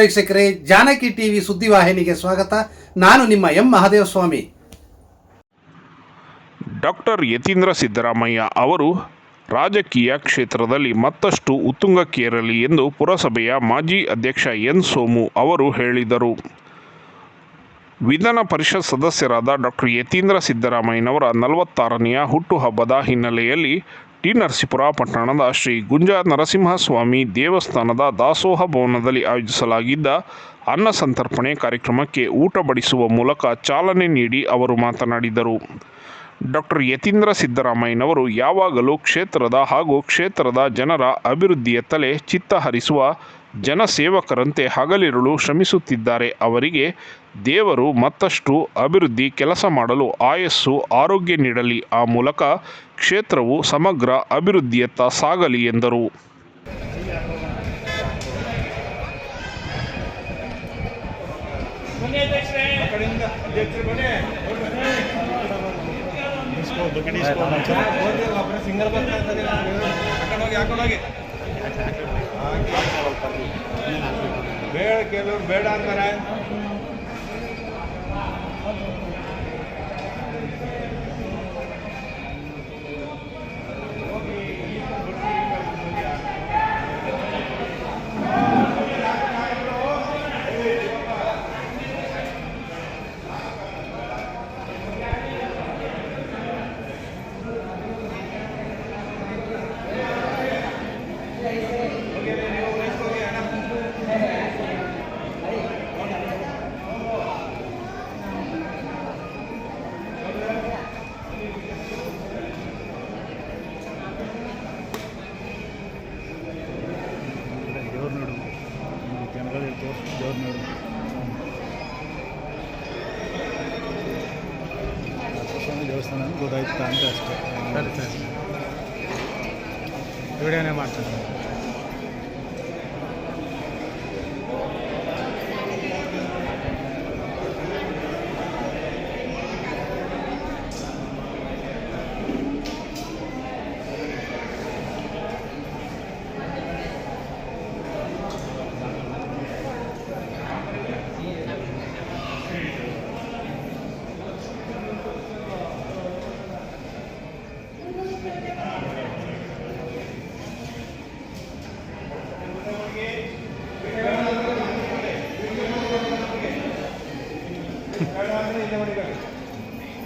ವೀಕ್ಷಕರೇ, ಜಾನಕಿ ಟಿವಿ ಸುದ್ದಿವಾಹಿನಿಗೆ ಸ್ವಾಗತ. ನಾನು ನಿಮ್ಮ ಎಂ ಮಹಾದೇವಸ್ವಾಮಿ. ಡಾಕ್ಟರ್ ಯತೀಂದ್ರ ಸಿದ್ದರಾಮಯ್ಯ ಅವರು ರಾಜಕೀಯ ಕ್ಷೇತ್ರದಲ್ಲಿ ಮತ್ತಷ್ಟು ಉತ್ತುಂಗಕ್ಕೇರಲಿ ಎಂದು ಪುರಸಭೆಯ ಮಾಜಿ ಅಧ್ಯಕ್ಷ ಎನ್ ಸೋಮು ಅವರು ಹೇಳಿದರು. ವಿಧಾನ ಪರಿಷತ್ ಸದಸ್ಯರಾದ ಡಾಕ್ಟರ್ ಯತೀಂದ್ರ ಸಿದ್ದರಾಮಯ್ಯನವರ ನಲವತ್ತಾರನೆಯ ಹುಟ್ಟುಹಬ್ಬದ ಹಿನ್ನೆಲೆಯಲ್ಲಿ ಟಿ ನರಸೀಪುರ, ಪಟ್ಟಣದ ಶ್ರೀ ಗುಂಜ ನರಸಿಂಹಸ್ವಾಮಿ ದೇವಸ್ಥಾನದ ದಾಸೋಹ ಭವನದಲ್ಲಿ ಆಯೋಜಿಸಲಾಗಿದ್ದ ಅನ್ನ ಸಂತರ್ಪಣೆ ಕಾರ್ಯಕ್ರಮಕ್ಕೆ ಊಟ ಬಡಿಸುವ ಮೂಲಕ ಚಾಲನೆ ನೀಡಿ ಅವರು ಮಾತನಾಡಿದರು. ಡಾಕ್ಟರ್ ಯತೀಂದ್ರ ಸಿದ್ದರಾಮಯ್ಯನವರು ಯಾವಾಗಲೂ ಕ್ಷೇತ್ರದ ಹಾಗೂ ಕ್ಷೇತ್ರದ ಜನರ ಅಭಿವೃದ್ಧಿಯತ್ತಲೇ ಚಿತ್ತ ಹರಿಸುವ ಜನಸೇವಕರಂತೆ ಹಗಲಿರುಳು ಶ್ರಮಿಸುತ್ತಿದ್ದಾರೆ. ಅವರಿಗೆ ದೇವರು ಮತ್ತಷ್ಟು ಅಭಿವೃದ್ಧಿ ಕೆಲಸ ಮಾಡಲು ಆಯಸ್ಸು ಆರೋಗ್ಯ ನೀಡಲಿ. ಆ ಮೂಲಕ ಕ್ಷೇತ್ರವು ಸಮಗ್ರ ಅಭಿವೃದ್ಧಿಯತ್ತ ಸಾಗಲಿ ಎಂದರು. ಸಿಂಗಲ್ ಹಾಕೊಂಡೋಗಿ ಹಾಕೊಂಡೋಗಿ ಬೇಡ ಕೆಲವ್ರು ಬೇಡ ಅಂತಾರೆ ದೇವ್ರು ನೋಡು ಕ್ಯಾಮ್ರಾದಲ್ಲಿ ತೋರಿಸಿ ದೇವ್ರು ನೋಡು ಸ್ವಾಮಿ ದೇವಸ್ಥಾನ ಅಂತ ಗೊತ್ತಾಯ್ತಾ ಅಂತ ಅಷ್ಟೇ. ಸರಿ ಸರಿ. ವಿಡಿಯೋನೇ ಮಾಡ್ತಾರೆ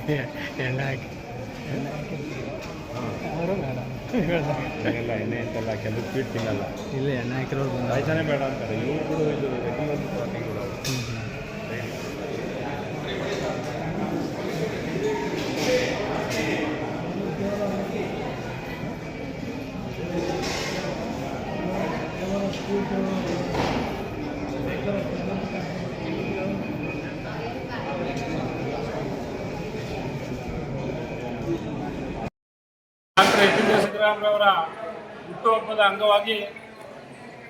ಎಣ್ಣೆ ಹಾಕಿ ಎಣ್ಣೆ ಹಾಕಿ ಅವರು ಬೇಡ ಎಲ್ಲ ಎಣ್ಣೆ ಅಂತೆಲ್ಲ ಕೆಲವು ಸ್ವೀಟ್ ತಿನ್ನಲ್ಲ. ಇಲ್ಲ ಎಣ್ಣೆ ಹಾಕಿರೋರು ಬಂದು ಆಯ್ತಾನೆ ಬೇಡ ಅಂತಾರೆ. ಇವರು ಕೂಡ ಇದು ರೆಗ್ಯುಲರ್ ಪಾರ್ಟಿಗಳು ಡಾಕ್ಟರ್ ಸಿದ್ದರಾಮಯ್ಯವರ ಹುಟ್ಟುಹಬ್ಬದ ಅಂಗವಾಗಿ,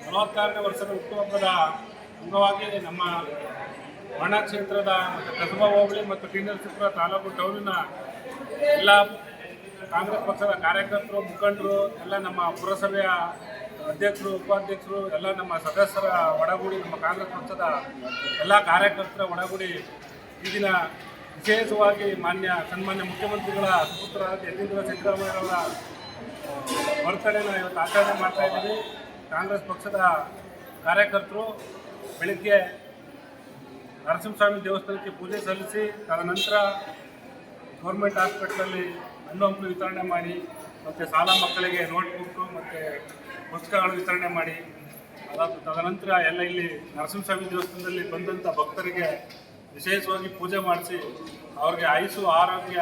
ನಲವತ್ತಾರನೇ ವರ್ಷದ ಹುಟ್ಟುಹಬ್ಬದ ಅಂಗವಾಗಿ ನಮ್ಮ ವರ್ಣ ಕ್ಷೇತ್ರದ ಮತ್ತು ಕಸಬಾ ಹೋಬಳಿ ಮತ್ತು ಟಿ ನರಸೀಪುರ ತಾಲೂಕು ಟೌನಿನ ಎಲ್ಲ ಕಾಂಗ್ರೆಸ್ ಪಕ್ಷದ ಕಾರ್ಯಕರ್ತರು, ಮುಖಂಡರು, ಎಲ್ಲ ನಮ್ಮ ಪುರಸಭೆಯ ಅಧ್ಯಕ್ಷರು, ಉಪಾಧ್ಯಕ್ಷರು, ಎಲ್ಲ ನಮ್ಮ ಸದಸ್ಯರ ಒಡಗೂಡಿ, ನಮ್ಮ ಕಾಂಗ್ರೆಸ್ ಪಕ್ಷದ ಎಲ್ಲ ಕಾರ್ಯಕರ್ತರ ಒಡಗೂಡಿ ಈ ದಿನ ವಿಶೇಷವಾಗಿ ಮಾನ್ಯ ಸನ್ಮಾನ್ಯ ಮುಖ್ಯಮಂತ್ರಿಗಳ ಸುಪುತ್ರರಾದ ಯತೀಂದ್ರ ಸಿದ್ದರಾಮಯ್ಯರವರ ಬರ್ತಡೇನ ಇವತ್ತು ಆಚರಣೆ ಮಾಡ್ತಾ ಇದ್ದೀವಿ. ಕಾಂಗ್ರೆಸ್ ಪಕ್ಷದ ಕಾರ್ಯಕರ್ತರು ಬೆಳಗ್ಗೆ ನರಸಿಂಹಸ್ವಾಮಿ ದೇವಸ್ಥಾನಕ್ಕೆ ಪೂಜೆ ಸಲ್ಲಿಸಿ, ತದನಂತರ ಗೌರ್ಮೆಂಟ್ ಹಾಸ್ಪಿಟ್ಲಲ್ಲಿ ಹಣ್ಣು ಹಂಪಲು ವಿತರಣೆ ಮಾಡಿ, ಮತ್ತು ಶಾಲಾ ಮಕ್ಕಳಿಗೆ ನೋಟ್ಬುಕ್ ಮತ್ತು ಪುಸ್ತಕಗಳು ವಿತರಣೆ ಮಾಡಿ ಅದಾದ ತದನಂತರ ಎಲ್ಲ ಇಲ್ಲಿ ನರಸಿಂಹಸ್ವಾಮಿ ದೇವಸ್ಥಾನದಲ್ಲಿ ಬಂದಂಥ ಭಕ್ತರಿಗೆ ವಿಶೇಷವಾಗಿ ಪೂಜೆ ಮಾಡಿಸಿ, ಅವ್ರಿಗೆ ಆಯುಸು ಆರೋಗ್ಯ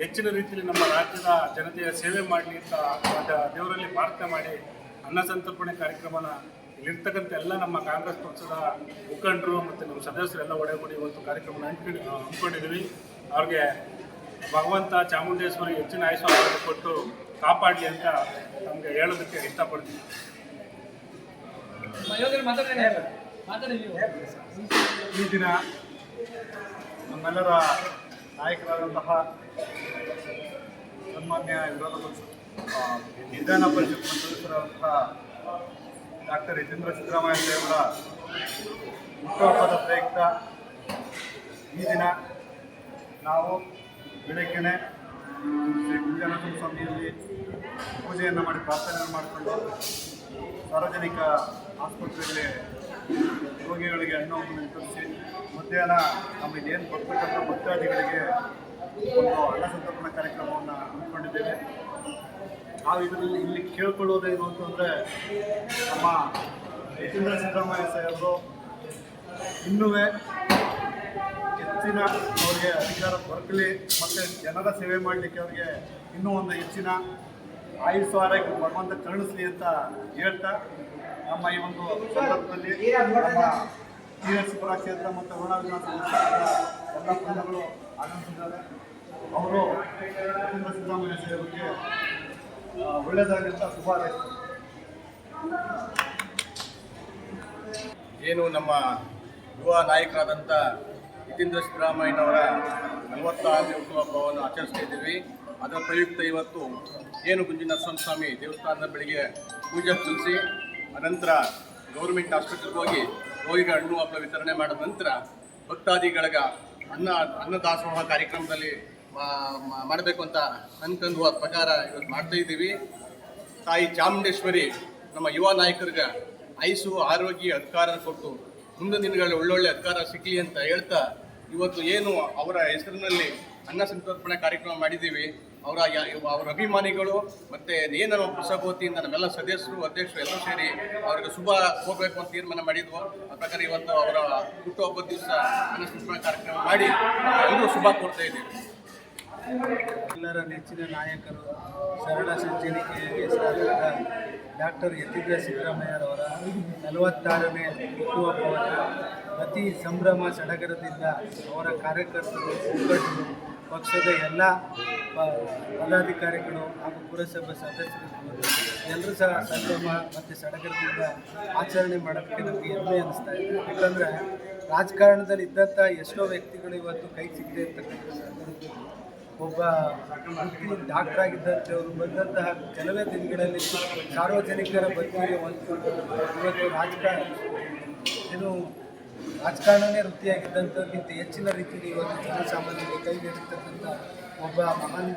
ಹೆಚ್ಚಿನ ರೀತಿಯಲ್ಲಿ ನಮ್ಮ ರಾಜ್ಯದ ಜನತೆಯ ಸೇವೆ ಮಾಡಲಿ ಅಂತ ದೇವರಲ್ಲಿ ಪ್ರಾರ್ಥನೆ ಮಾಡಿ ಅನ್ನ ಸಂತರ್ಪಣೆ ಕಾರ್ಯಕ್ರಮನ ಇಲ್ಲಿರ್ತಕ್ಕಂಥ ಎಲ್ಲ ನಮ್ಮ ಕಾಂಗ್ರೆಸ್ ಪಕ್ಷದ ಮುಖಂಡರು ಮತ್ತು ನಮ್ಮ ಸದಸ್ಯರೆಲ್ಲ ಒಡೆಗೂಡಿ ಇವತ್ತು ಕಾರ್ಯಕ್ರಮನ ಹಂಕೊಂಡು ಹಮ್ಮಿಕೊಂಡಿದ್ದೀವಿ. ಅವ್ರಿಗೆ ಭಗವಂತ ಚಾಮುಂಡೇಶ್ವರಿ ಹೆಚ್ಚಿನ ಆಯುಷ್ಯ ಕೊಟ್ಟು ಕಾಪಾಡಲಿ ಅಂತ ನಮಗೆ ಹೇಳೋದಕ್ಕೆ ಇಷ್ಟಪಡ್ತೀವಿ ಈ ದಿನ ನಮ್ಮೆಲ್ಲರ ನಾಯಕರಾದಂತಹ ಸನ್ಮಾನ್ಯ ವಿರೋಧ ವಿಧಾನ ಪರಿಷತ್ ಸದಸ್ಯರಾದಂತಹ ಡಾಕ್ಟರ್ ಯತೀಂದ್ರ ಸಿದ್ದರಾಮಯ್ಯ ದೇವರ ಹುಟ್ಟುಹಬ್ಬದ ಪ್ರಯುಕ್ತ ಈ ದಿನ ನಾವು ಬೆಳಗ್ಗೆನೆ ಶ್ರೀ ಗುಂಜಾನಂದ ಸ್ವಾಮಿಯಲ್ಲಿ ಪೂಜೆಯನ್ನು ಮಾಡಿ ಪ್ರಾರ್ಥನೆಯನ್ನು ಮಾಡಿಕೊಂಡು ಸಾರ್ವಜನಿಕ ಆಸ್ಪತ್ರೆಯಲ್ಲಿ ರೋಗಿಗಳಿಗೆ ಹಣ್ಣು ವಿತರಿಸಿ ಮಧ್ಯಾಹ್ನ ನಮಗೆ ಏನು ಬರ್ತಕ್ಕಂಥ ಭಕ್ತಾದಿಗಳಿಗೆ ಒಂದು ಅನ್ನ ಸಂತರ್ಪಣಾ ಕಾರ್ಯಕ್ರಮವನ್ನು ಹಮ್ಮಿಕೊಂಡಿದ್ದೇವೆ. ನಾವು ಇದರಲ್ಲಿ ಇಲ್ಲಿ ಕೇಳ್ಕೊಳ್ಳೋದೇನು ಅಂತಂದರೆ ನಮ್ಮ ಯತೀಂದ್ರ ಸಿದ್ದರಾಮಯ್ಯ ಸಾಹೇಬರು ಇನ್ನೂ ಹೆಚ್ಚಿನ ಅವರಿಗೆ ಅಧಿಕಾರ ದೊರಕಲಿ ಮತ್ತು ಜನರ ಸೇವೆ ಮಾಡಲಿಕ್ಕೆ ಅವ್ರಿಗೆ ಇನ್ನೂ ಒಂದು ಹೆಚ್ಚಿನ ಆಯುಷ್ ಆರೋಗ್ಯ ಭಗವಂತ ಕರುಣಿಸಲಿ ಅಂತ ಹೇಳ್ತಾ ನಮ್ಮ ಈ ಒಂದು ಸಂದರ್ಭದಲ್ಲಿ ನಮ್ಮ ಪುರ ಕ್ಷೇತ್ರ ಮತ್ತು ಅರುಣಾ ವಿಧಾನಸಭಾ ಎಲ್ಲ ಬಂಧುಗಳು ಆಗಮಿಸಿದ್ದಾರೆ. ಅವರು ಸಿದ್ದರಾಮಯ್ಯ ಸಾಹೇಬರಿಗೆ ಒಳ್ಳೆಯದಾಗಿರ್ತ ಅಂತ ಏನು ನಮ್ಮ ಯುವ ನಾಯಕರಾದಂಥ ಯತೀಂದ್ರ ಸಿದ್ದರಾಮಯ್ಯನವರ ನಲವತ್ತಾರನೇ ಹುಟ್ಟುಹಬ್ಬವನ್ನು ಆಚರಿಸ್ತಾ ಇದ್ದೀವಿ. ಅದರ ಪ್ರಯುಕ್ತ ಇವತ್ತು ಏನು ಗುಂಜಿನ ಸ್ವಾಮಿ ದೇವಸ್ಥಾನದ ಬೆಳಿಗ್ಗೆ ಪೂಜೆ ಸಲ್ಲಿಸಿ, ಅನಂತರ ಗೌರ್ಮೆಂಟ್ ಆಸ್ಪತ್ರೆಗೆ ಹೋಗಿ ರೋಗಿಗಳ ಹಣ್ಣು ಹಬ್ಬ ವಿತರಣೆ ಮಾಡಿದ ನಂತರ ಭಕ್ತಾದಿಗಳಿಗೆ ಅನ್ನ, ಅನ್ನದಾಸೋಹ ಕಾರ್ಯಕ್ರಮದಲ್ಲಿ ಮಾಡಬೇಕು ಅಂತ ಅನ್ಕೊಂಡು ಆ ಪ್ರಕಾರ ಇವತ್ತು ಮಾಡ್ತಾ ಇದ್ದೀವಿ. ತಾಯಿ ಚಾಮುಂಡೇಶ್ವರಿ ನಮ್ಮ ಯುವ ನಾಯಕರಿಗೆ ಐಸು ಆರೋಗ್ಯ ಅಧಿಕಾರ ಕೊಟ್ಟು ಮುಂದಿನ ದಿನಗಳಲ್ಲಿ ಒಳ್ಳೊಳ್ಳೆ ಅಧಿಕಾರ ಸಿಕ್ಕಲಿ ಅಂತ ಹೇಳ್ತಾ ಇವತ್ತು ಏನು ಅವರ ಹೆಸರಿನಲ್ಲಿ ಅನ್ನ ಸಂತರ್ಪಣೆ ಕಾರ್ಯಕ್ರಮ ಮಾಡಿದ್ದೀವಿ. ಅವರ ಅವರ ಅಭಿಮಾನಿಗಳು ಮತ್ತು ಏನು ನಮ್ಮ ಪುಸ್ತಕೋತಿಯಿಂದ ನಮ್ಮೆಲ್ಲ ಸದಸ್ಯರು, ಅಧ್ಯಕ್ಷರು ಎಲ್ಲರೂ ಸೇರಿ ಅವರಿಗೆ ಶುಭ ಹೋಗಬೇಕು ಅಂತ ತೀರ್ಮಾನ ಮಾಡಿದ್ವು. ಆ ಪ್ರಕಾರ ಇವತ್ತು ಅವರ ಹುಟ್ಟುಹಬ್ಬದ ದಿವಸ ಅನ್ನ ಸಂತರ್ಪಣೆ ಕಾರ್ಯಕ್ರಮ ಮಾಡಿ ಎಲ್ಲರೂ ಶುಭ ಕೊಡ್ತಾ ಇದ್ದೀವಿ. ಎಲ್ಲರ ನೆಚ್ಚಿನ ನಾಯಕರು ಸರಳ ಸಂಚರಿಕೆಯ ಹೆಸರಾದ ಡಾಕ್ಟರ್ ಯತೀಂದ್ರ ಸಿದ್ದರಾಮಯ್ಯರವರ ನಲವತ್ತಾರನೇ ಹುಟ್ಟುಹಬ್ಬವನ್ನು ಅತಿ ಸಂಭ್ರಮ ಸಡಗರದಿಂದ ಅವರ ಕಾರ್ಯಕರ್ತರು ಮುಖಂಡರು ಪಕ್ಷದ ಎಲ್ಲ ಪದಾಧಿಕಾರಿಗಳು ಹಾಗೂ ಪುರಸಭೆ ಸದಸ್ಯರು ಎಲ್ಲರೂ ಸಹ ಸಂಭ್ರಮ ಮತ್ತು ಸಡಗರದಿಂದ ಆಚರಣೆ ಮಾಡೋದಕ್ಕೆ ನಮಗೆ ಹೆಮ್ಮೆ ಅನಿಸ್ತಾ ಇದೆ. ಯಾಕಂದರೆ ರಾಜಕಾರಣದಲ್ಲಿ ಇದ್ದಂಥ ಎಷ್ಟೋ ವ್ಯಕ್ತಿಗಳು ಇವತ್ತು ಕೈ ಸಿಗದೆ ಇರ್ತಕ್ಕಂಥ ಒಬ್ಬ ಡಾಕ್ಟರ್ ಅವರು ಬಂದಂತಹ ಕೆಲವೇ ದಿನಗಳಲ್ಲಿ ಸಾರ್ವಜನಿಕರ ಬದುಕಿಗೆ ಒಂದು ಇವತ್ತು ರಾಜಕಾರಣ. ಏನು ರಾಜಕಾರಣನೇ ವೃತ್ತಿಯಾಗಿದ್ದಂಥವ್ರಿಗಿಂತ ಹೆಚ್ಚಿನ ರೀತಿಯಲ್ಲಿ ಇವತ್ತು ಜನಸಾಮಾನ್ಯರಿಗೆ ಕೈ ನೀಡಿರ್ತಕ್ಕಂಥ ಒಬ್ಬ ಮಹಾನ್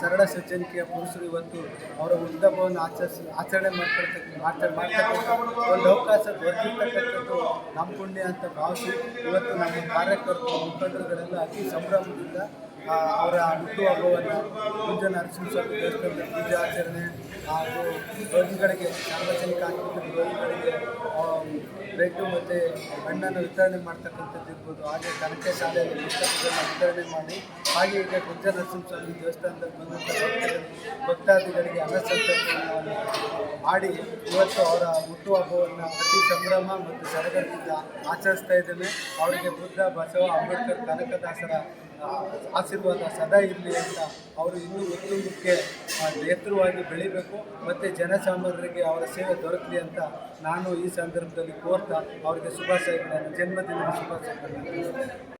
ಸರಳ ಸಜ್ಜನಿಕೆಯ ಪುರುಷರು ಇವತ್ತು ಅವರ ಹುಟ್ಟುಹಬ್ಬವನ್ನು ಆಚರಿಸಿ, ಆಚರಣೆ ಮಾಡ್ಕೊಳ್ತಕ್ಕ, ಮಾಡ್ತಾ, ಮಾಡ್ತಕ್ಕಂಥ ಒಂದು ಅವಕಾಶ ದೊರಕಿರ್ತಕ್ಕಂಥದ್ದು ನಮ್ಮ ಪುಣ್ಯ ಅಂತ ಭಾವಿಸಿ ಇವತ್ತು ನಮ್ಮ ಕಾರ್ಯಕರ್ತರು ಮುಖಂಡರುಗಳೆಲ್ಲ ಅತಿ ಸಂಭ್ರಮದಿಂದ ಅವರ ಹುಟ್ಟುಹಬ್ಬವನ್ನು ಪೂಜೆ ನರಸಿಂಹಸ್ವಾಮಿ ದೇವಸ್ಥಾನದ ಪೂಜೆ ಆಚರಣೆ ಹಾಗೂ ರೋಗಿಗಳಿಗೆ ಸಾರ್ವಜನಿಕ ಆಸ್ಪತ್ರೆ ರೋಗಿಗಳಿಗೆ ಬ್ರೆಡ್ಡು ಮತ್ತು ಹಣ್ಣನ್ನು ವಿತರಣೆ ಮಾಡ್ತಕ್ಕಂಥದ್ದು ಇರ್ಬೋದು. ಹಾಗೆ ಕನಕ ಶಾಲೆಯಲ್ಲಿ ಪುಸ್ತಕಗಳನ್ನು ವಿತರಣೆ ಮಾಡಿ ಹಾಗೆ ಈಗ ಗುಜ್ಜ ಸ್ವಾಮಿ ದೇವಸ್ಥಾನದಲ್ಲಿ ಬಂದಂಥ ಭಕ್ತಾದಿಗಳಿಗೆ ಅನ್ನಸಂತರ್ಪಣೆಯನ್ನು ಮಾಡಿ ಇವತ್ತು ಅವರ ಹುಟ್ಟುಹಬ್ಬವನ್ನು ಅತಿ ಸಂಭ್ರಮ ಮತ್ತು ಸಡಗರದಿಂದ ಆಚರಿಸ್ತಾ ಇದ್ದೇನೆ. ಅವರಿಗೆ ಬುದ್ಧ ಬಸವ ಅಂಬೇಡ್ಕರ್ ಕನಕದಾಸರ ಆಶೀರ್ವಾದ ಸದಾ ಇರಲಿ ಅಂತ ಅವರು ಇನ್ನೂ ಉತ್ತುಂಗಕ್ಕೆ ಆ, ನೇತೃವಾಗಿ ಬೆಳಿಬೇಕು. ಮತ್ತು ಜನಸಾಮಾನ್ಯರಿಗೆ ಅವರ ಸೇವೆ ದೊರಕಲಿ ಅಂತ ನಾನು ಈ ಸಂದರ್ಭದಲ್ಲಿ ಕೋರ್ತಾ ಅವರಿಗೆ ಶುಭಾಶಯಗಳನ್ನು ಜನ್ಮದಿನದ ಶುಭಾಶಯಗಳನ್ನು ತಿಳಿಸ್ತೇನೆ